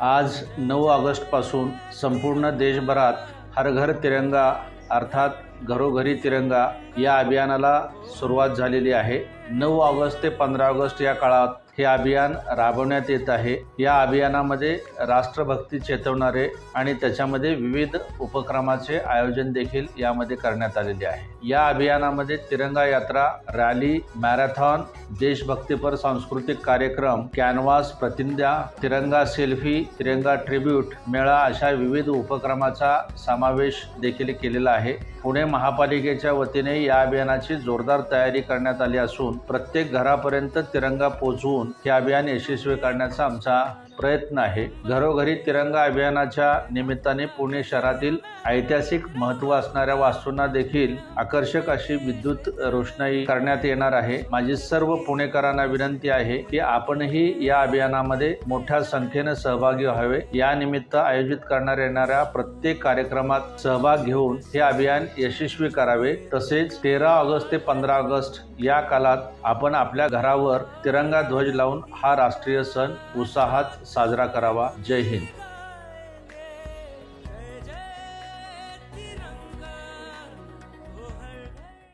आज नऊ ऑगस्टपासून संपूर्ण देशभरात हर घर तिरंगा अर्थात घरोघरी तिरंगा या अभियानाला सुरुवात झालेली आहे. नऊ ऑगस्ट ते पंधरा ऑगस्ट या काळात हे अभियान राबवण्यात येत आहे. या अभियानामध्ये राष्ट्रभक्ती चेतवणारे आणि त्याच्यामध्ये विविध उपक्रमाचे आयोजन देखील यामध्ये करण्यात आलेले आहे. या अभियानामध्ये तिरंगा यात्रा रॅली मॅरेथॉन देशभक्तीपर सांस्कृतिक कार्यक्रम कॅनव्हास प्रतिज्ञा तिरंगा सेल्फी तिरंगा ट्रिब्यूट मेळा अशा विविध उपक्रमाचा समावेश देखील केलेला आहे. पुणे महापालिकेच्या वतीने या अभियानाची जोरदार तयारी करण्यात आली असून प्रत्येक घरापर्यंत तिरंगा पोचवून हे अभियान यशस्वी करण्याचा आमचा प्रयत्न आहे. घरोघरी तिरंगा अभियानाच्या निमित्ताने पुणे शहरातील ऐतिहासिक महत्त्व असणाऱ्या वास्तूंना देखील आकर्षक अशी विद्युत रोषणाई करण्यात येणार आहे. माझी सर्व पुणेकरांना विनंती आहे की आपणही या अभियानामध्ये मोठ्या संख्येने सहभागी व्हावे. या निमित्त आयोजित करण्यात येणाऱ्या प्रत्येक कार्यक्रमात सहभाग घेऊन हे अभियान यशस्वी करावे. तसेच तेरा ऑगस्ट ते पंधरा ऑगस्ट या काळात आपण आपल्या घरावर तिरंगा ध्वज लावून हा राष्ट्रीय सण उत्साहात साजरा करावा. जय हिंद.